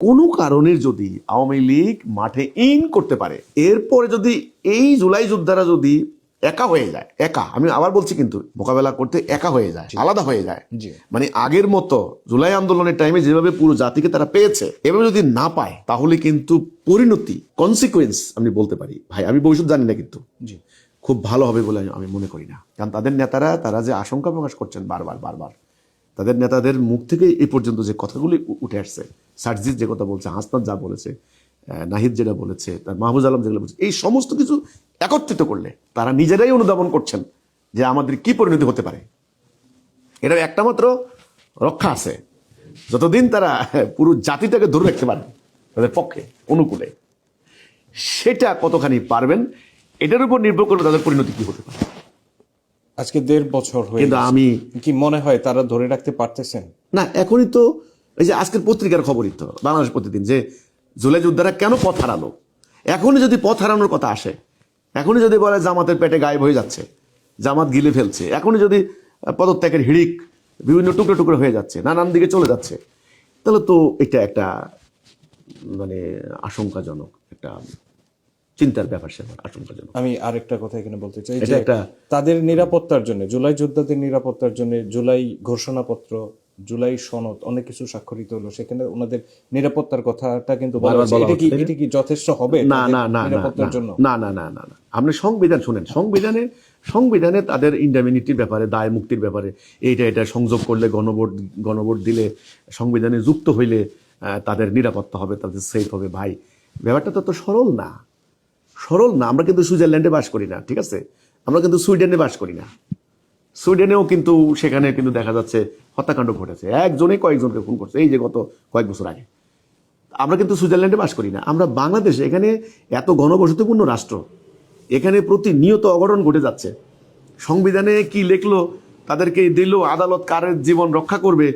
কোনো কারণে যদি আওয়ামী লীগ মাঠে ইন করতে পারে এরপরে যদি এই জুলাই যোদ্ধারা যদি একা হয়ে যায় একা আমি আবার বলছি কিন্তু মোকাবেলা করতে একা হয়ে যায় আলাদা হয়ে যায়। মানে আগের মতো জুলাই আন্দোলনের টাইমে যেভাবে পুরো জাতিকে তারা পেয়েছে এভাবে যদি না পায় তাহলে কিন্তু পরিণতি কনসিকুয়েন্স আমি বলতে পারি। ভাই আমি ভবিষ্যৎ জানি না কিন্তু। খুব ভালো হবে বলে আমি- মনে করি না। কারণ তাদের নেতারা তারা যে আশঙ্কা প্রকাশ করছেন বারবার বারবার তাদের নেতাদের মুখ থেকে এই পর্যন্ত যে কথাগুলি উঠে আসছে সার্জিৎ যে কথা বলছে হাসনাত যা বলেছে নাহিদ যেটা বলেছে তার মাহবুজ আলম যেগুলো বলছে এই সমস্ত কিছু একত্রিত করলে তারা নিজেরাই অনুধাবন করছেন যে আমাদের কি পরিণতি হতে পারে। এটার একটা মাত্র রক্ষা আছে। যতদিন তারা পুরো জাতিটাকে ধরে রাখতে পারবে তাদের পক্ষে অনুকূলে সেটা কতখানি পারবেন এটার উপর নির্ভর করবে তাদের পরিণতি কি হতে পারে। আজকে দেড় বছর হয়ে কিন্তু আমি কি মনে হয় তারা ধরে রাখতে পারতেছেন? না এখনই তো এই যে আজকের পত্রিকার খবরই তো বাংলাদেশ প্রতিদিন যে জুলাই যোদ্ধারা কেন পথ হারালো? এখনই যদি পথ হারানোর কথা আসে এখনই যদি বলে জামাতের পেটে গায়েব হয়ে যাচ্ছে জামাত গিলে ফেলছে এখনই যদি পদত্যাগের হিড়িক বিভিন্ন টুকরো টুকরো হয়ে যাচ্ছে নানান দিকে চলে যাচ্ছে তাহলে তো এটা একটা মানে আশঙ্কাজনক একটা চিন্তার ব্যাপার স্যাপার আশঙ্কাজনক। আমি আরেকটা কথা এখানে বলতে চাই যে একটা- তাদের নিরাপত্তার জন্য জুলাই যোদ্ধাদের নিরাপত্তার জন্য জুলাই ঘোষণাপত্র জুলাই সনদ অনেক কিছু স্বাক্ষরিত হলো। সেখানে ওনাদের নিরাপত্তার কথাটা কিন্তু এটা কি? এটা যথেষ্ট হবে না না না নিরাপত্তার জন্য? না না না না না। আপনি সংবিধান শুনেন। সংবিধানে সংবিধানে তাদের ইন্ডামিনিটির ব্যাপারে দায় মুক্তির ব্যাপারে এইটা এটা সংযোগ করলে গণভোট গণভোট দিলে সংবিধানে যুক্ত হইলে তাদের নিরাপত্তা হবে তাদের সেফ হবে। ভাই ব্যাপারটা তো তো সরল না। সরল না। আমরা কিন্তু সুইজারল্যান্ডে বাস করি না ঠিক আছে? আমরা কিন্তু সুইডেনে বাস করি না। সুইডেনেও কিন্তু সেখানে কিন্তু দেখা যাচ্ছে হত্যাকাণ্ড ঘটেছে। একজনে কয়েকজনকে খুন করছে। এই যে গত কয়েক বছর আগে। আমরা কিন্তু সুইজারল্যান্ডে বাস করি না। আমরা বাংলাদেশে এখানে এত ঘনবসতিপূর্ণ রাষ্ট্র, এখানে প্রতিনিয়ত অঘটন ঘটে যাচ্ছে। সংবিধানে কি লেখলো, তাদেরকে দিল, আদালত কারের জীবন রক্ষা করবে,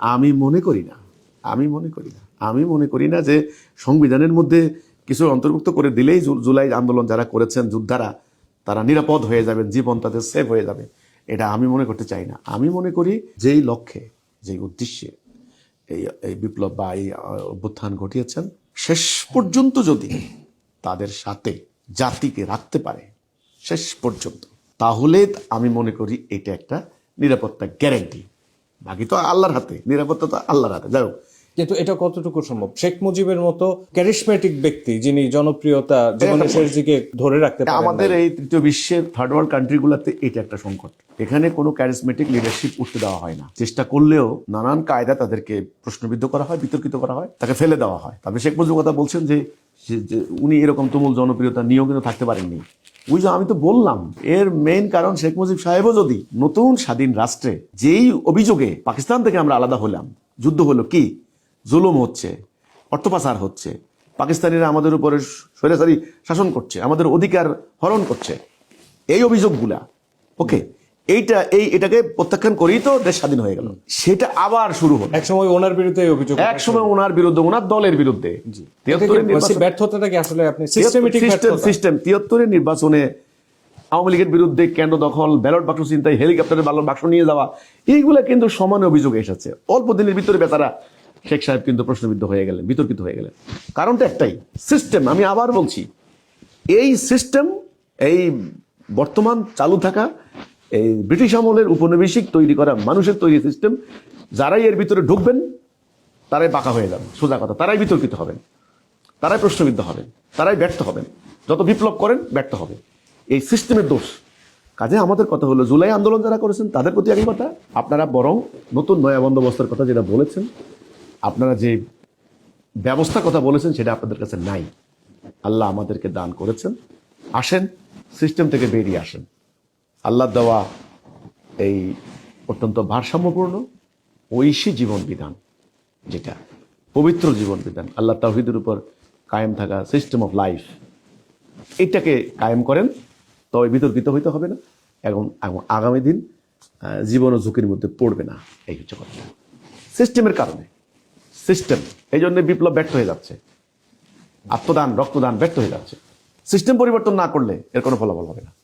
আমি মনে করি না। আমি মনে করি না। আমি মনে করি না যে সংবিধানের মধ্যে কিছু অন্তর্ভুক্ত করে দিলেই জুলাই আন্দোলন যারা করেছেন, যোদ্ধারা, তারা নিরাপদ হয়ে যাবেন, জীবন তাদের সেফ হয়ে যাবে। এটা আমি মনে করতে চাই না। আমি মনে করি যেই লক্ষ্যে, যেই উদ্দেশ্যে এই এই বিপ্লব বা এই অভ্যুত্থান ঘটিয়েছেন, শেষ পর্যন্ত যদি তাদের সাথে জাতিকে রাখতে পারে, শেষ পর্যন্ত, তাহলে আমি মনে করি এটা একটা নিরাপত্তা গ্যারেন্টি বাকি তো আল্লাহর হাতে, নিরাপত্তা তো আল্লাহর হাতে। যাই হোক কিন্তু এটা কতটুকু সম্ভব? শেখ মুজিবের মতো ক্যারিসমেটিক ব্যক্তি যিনি জনপ্রিয়তা জীবনের শেষ দিকে ধরে রাখতে পারেন আমাদের এই তৃতীয় বিশ্বের থার্ড ওয়ার্ল্ড কান্ট্রিগুলোতে এটা একটা সংকট। এখানে কোনো ক্যারিসমেটিক লিডারশিপ উঠতে দেওয়া হয় না। চেষ্টা করলেও নানান কায়দা তাদেরকে প্রশ্নবিদ্ধ করা হয় বিতর্কিত করা হয় তাকে ফেলে দেওয়া হয়। তবে শেখ মুজিব কথা বলছেন যে উনি এরকম তুমুল জনপ্রিয়তা নিয়েও কিন্তু থাকতে পারেননি। ওই যে আমি তো বললাম এর মেইন কারণ শেখ মুজিব সাহেবও যদি নতুন স্বাধীন রাষ্ট্রে যেই অভিযোগে পাকিস্তান থেকে আমরা আলাদা হলাম যুদ্ধ হলো কি? জুলুম হচ্ছে অর্থ পাচার হচ্ছে পাকিস্তানিরা আমাদের উপরে স্বৈরাচারী শাসন করছে আমাদের অধিকার হরণ করছে। এই অভিযোগগুলা ওকে এইটা এই এটাকে প্রত্যাখ্যান করেই তো দেশ স্বাধীন হয়ে গেল। সেটা আবার শুরু হলো। এক সময় ওনার বিরুদ্ধে অভিযোগ এক সময় ওনার বিরুদ্ধে ওনার দলের বিরুদ্ধে। তিয়াত্তরের নির্বাচন- ব্যর্থতাটা কি আসলে আপনি সিস্টেম তিয়াত্তরের নির্বাচনে আওয়ামী লীগের বিরুদ্ধে কেন্দ্র দখল ব্যালট বাক্স চিন্তায় হেলিকপ্টারের ব্যালট বাক্স নিয়ে যাওয়া এইগুলা কিন্তু সমানে অভিযোগ এসেছে। অল্প দিনের ভিতরে বেচারা শেখ সাহেব কিন্তু প্রশ্নবিদ্ধ হয়ে গেলেন, বিতর্কিত হয়ে গেলেন। কারণটা একটাই সিস্টেম আমি আবার বলছি, এই সিস্টেম এই বর্তমান চালু থাকা, এই ব্রিটিশ আমলের উপনিবেশিক তৈরি করা মানুষের তৈরি সিস্টেম যারাই এর ভিতরে ঢুকবেন, তারাই বাঁকা হয়ে যাবেন, সোজা কথা, তারাই বিতর্কিত হবেন, তারাই প্রশ্নবিদ্ধ হবেন, তারাই ব্যর্থ হবেন, যত বিপ্লব করেন, ব্যর্থ হবে এই সিস্টেমের দোষ। কাজে আমাদের কথা হলো, জুলাই আন্দোলন যারা করেছেন, তাদের প্রতি একই কথা আপনারা বরং নতুন নয়া বন্দোবস্তের কথা যেটা বলেছেন আপনারা যে ব্যবস্থার কথা বলেছেন, সেটা আপনাদের কাছে নাই। আল্লাহ আমাদেরকে দান করেছেন। আসেন সিস্টেম থেকে বেরিয়ে আসেন। আল্লাহ দেওয়া এই অত্যন্ত ভারসাম্যপূর্ণ, ঐশী জীবন বিধান যেটা, পবিত্র জীবন বিধান। আল্লাহ তাহিদের উপর কায়েম থাকা সিস্টেম অফ লাইফ এটাকে কায়েম করেন, তবে বিতর্কিত হইতে হবে না। এবং আগামী দিন জীবন ও ঝুঁকির মধ্যে পড়বে না। এই হচ্ছে কথা। সিস্টেমের কারণে। সিস্টেম। এই জন্য বিপ্লব ব্যর্থ হয়ে যাচ্ছে। আত্মদান, রক্তদান ব্যর্থ হয়ে যাচ্ছে। সিস্টেম পরিবর্তন না করলে এর কোনো ফলাফল হবে না।